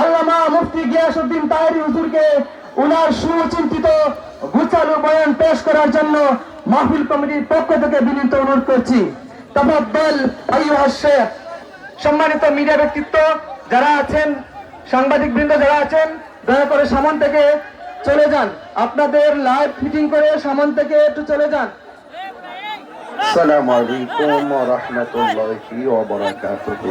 আল্লামা মুফতি গিয়াসউদ্দিন তাহেরি হুজুরকে উনার সুচিন্তিত গুছালো বয়ান পেশ করার জন্য মাহফিল কমিটির পক্ষ থেকে বিনীত অনুরোধ করছি। তফাদ্দল আইয়ুহা শেখ। সম্মানিত মিডিয়া ব্যক্তিত্ব যারা আছেন সাংবাদিক বৃন্দ যারা আছেন দয়া করে সামন থেকে চলে যান। আপনাদের লাইভ ফিটিং করে সামন থেকে একটু চলে যান। আসসালামু আলাইকুম ওয়া রাহমাতুল্লাহি ওয়া বারাকাতুহু।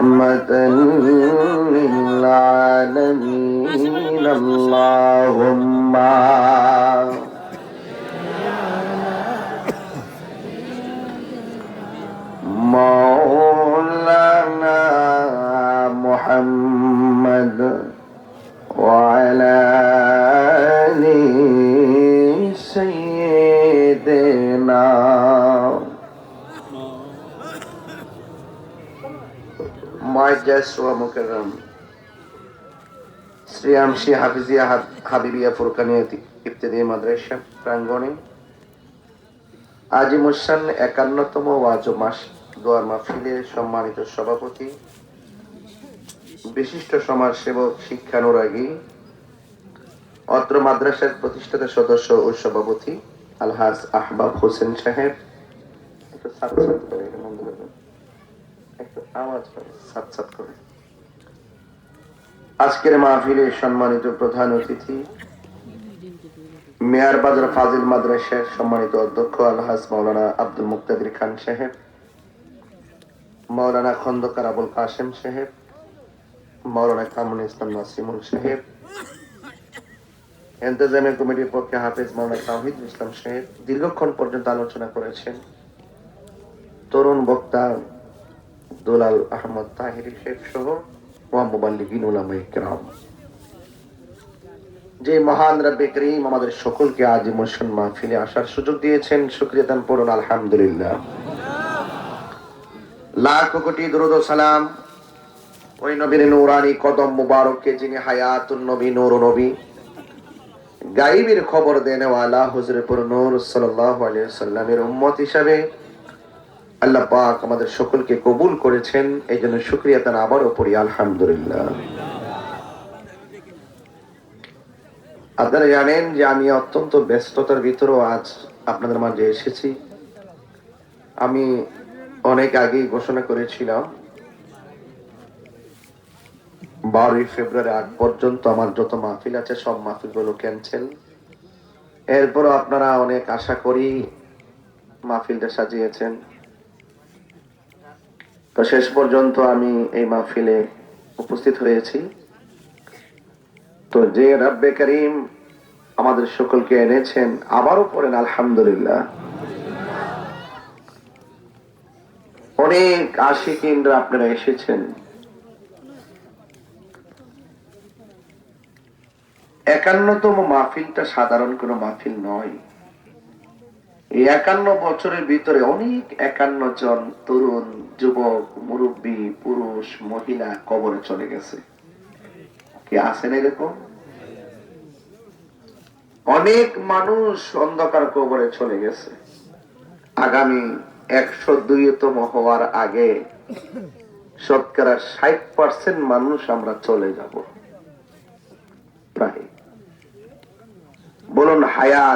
رحمة للعالمين. اللهم مولانا محمد وعلى آل سيدنا একান্নতম ওয়াজ মাস, দোয়ার সম্মানিত সভাপতি, বিশিষ্ট সমাজ সেবক শিক্ষানুরাগী, অত্র মাদ্রাসার প্রতিষ্ঠাতা সদস্য ও সভাপতি, আলহাজ আহবাব হোসেন সাহেব আওয়াজ করে সাত সাত করে। আজকের মাহফিলে সম্মানিত প্রধান অতিথি, মেয়ার বাজার ফাজিল মাদ্রাসার সম্মানিত অধ্যক্ষ আলহাজ মাওলানা আব্দুল মুক্তাদির খান সাহেব, মাওলানা খন্দকার আবুল কাসেম সাহেব, মাওলানা কামরুল ইসলাম নাসিমুল সাহেব, এন্তেজামিয়া কমিটির পক্ষে হাফেজ মাওলানা তাহিদ ইসলাম সাহেব দীর্ঘক্ষণ পর্যন্ত আলোচনা করেছেন। তরুণ বক্তা দুলাল আহমদ তাহিরি শেখ সহ মোহাম্মবাল্লিগিন উলামাই কেরাম। যে মহান রব্বে করিম আমাদের সকলকে আজ মোশন মাহফিলে আসার সুযোগ দিয়েছেন, শুক্রিয়া দান পড়ুন আলহামদুলিল্লাহ। লাখ কোটি দরুদ সালাম ওই নবীর নুরানি কদম মুবারককে যিনি হায়াতুন নবী, নূর নবী। গাইবের খবর দেনেওয়ালা হুজুরপুর নূর সাল্লাল্লাহু আলাইহি সাল্লামের উম্মত হিসাবে আল্লাহ পাক আমাদের সকলকে কবুল করেছেন। এই জন্য শুক্রিয়া তার আবারও পড়ি, আলহামদুলিল্লাহ। আপনারা জানেন যে আমি অত্যন্ত ব্যস্ততার ভিতরেও আজ আপনাদের মাঝে এসেছি, আমি অনেক আগেই ঘোষণা করেছিলাম, বারোই ফেব্রুয়ারি আগ পর্যন্ত আমার যত মাহফিল আছে, সব মাহফিলগুলো ক্যান্সেল এরপর আপনারা অনেক আশা করি মাহফিলটা সাজিয়েছেন। তো শেষ পর্যন্ত আমি এই মাহফিলে উপস্থিত হয়েছি। তো যে রাব্বে করিম আমাদের সকলকে এনেছেন, আবারও পড়েন, আলহামদুলিল্লাহ। অনেক আশিকিনরা আপনারা এসেছেন। একান্নতম মাহফিলটা সাধারণ কোনো মাহফিল নয়। এই একান্ন বছরের ভিতরে অনেক একান্ন জন তরুণ যুবক, মুরব্বী, পুরুষ, মহিলা কবরে চলে গেছে। কি আছেন এরকম? অনেক মানুষ অন্ধকার কবরে চলে গেছে। আগামী একশো দুইতম হওয়ার আগে শতকরা ষাট পার্সেন্ট মানুষ আমরা চলে যাব। প্রায়। বলুন, হায়াত